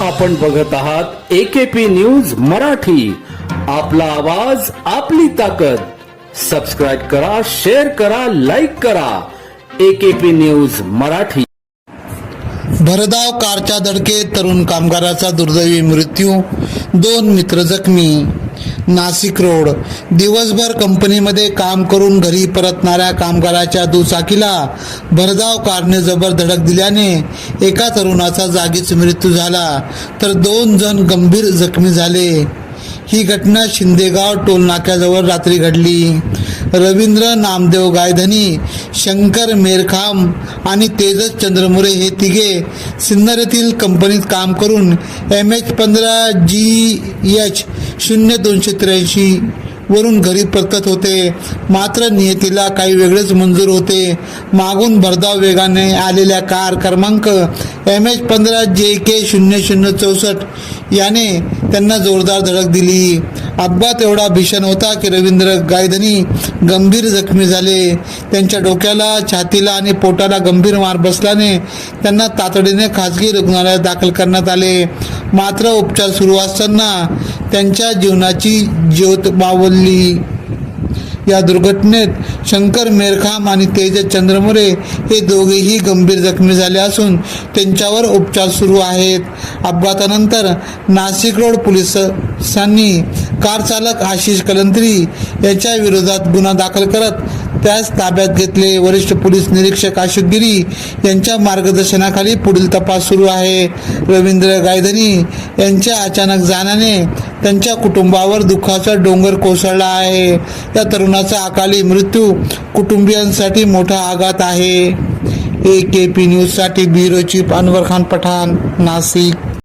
आपण बघत आहात एकेपी न्यूज मराठी. आपला आवाज आपली ताकद. सबस्क्राईब करा शेअर करा लाईक करा. AKP news Marathi. भरधाव कारच्या धडकेत तरुण कामगाराचा दुर्दैवी मृत्यू. दोन मित्र जखमी. नाशिक रोड. दिवसभर कंपनीमध्ये काम करून घरी परतणाऱ्या कामगाराच्या दुचाकीला भरधाव कारने जबर धडक दिल्याने एका तरुणाचा जागीच मृत्यू झाला तर दोन जण गंभीर जखमी झाले. ही घटना शिंदेगाव टोलनाक्याजवळ रात्री घडली. रवींद्र नामदेव गायधनी शंकर मेरखाम आणि तेजस चंद्रमुरे हे तिघे सिन्नर येथील कंपनीत काम करून एम एच पंधरा जी एच शून्य दोनशे त्र्याऐंशी वरून घरी परतत होते. मात्र नियतीला काही वेगळेच मंजूर होते. मागून भरधाव वेगाने आलेल्या कार क्रमांक एम एच पंधरा जे के शून्य शून्य चौसष्ट याने त्यांना जोरदार धडक दिली. अपघात एवढा भीषण होता की रवींद्र गायधनी गंभीर जखमी झाले. त्यांच्या डोक्याला छातीला आणि पोटाला गंभीर मार बसल्याने त्यांना तातडीने खाजगी रुग्णालयात दाखल करण्यात आले. मात्र उपचार सुरू असताना त्यांच्या जीवनाची ज्योत मावळली या दुर्घटनेत शंकर मेरखाम आणि तेजस चंद्रमुरे हे दोघेही गंभीर जखमी झाले असून त्यांच्यावर उपचार सुरू आहेत. अपघातानंतर नाशिक रोड पोलिसांनी कार चालक आशिष कलंत्री याच्या विरोधात गुन्हा दाखल करत त्यास ताब्यात घेतले. वरिष्ठ पोलीस निरीक्षक अशोक गिरी यांच्या मार्गदर्शनाखाली पुढील तपास सुरू आहे. रवींद्र गायधनी यांच्या अचानक जाण्याने त्यांच्या कुटुंबावर दुःखाचा डोंगर कोसळला आहे. या तरुणाचा अकाली मृत्यू कुटुंबियांसाठी मोठा आघात आहे. ए के पी न्यूजसाठी ब्युरो चीफ अनवर खान पठाण नाशिक.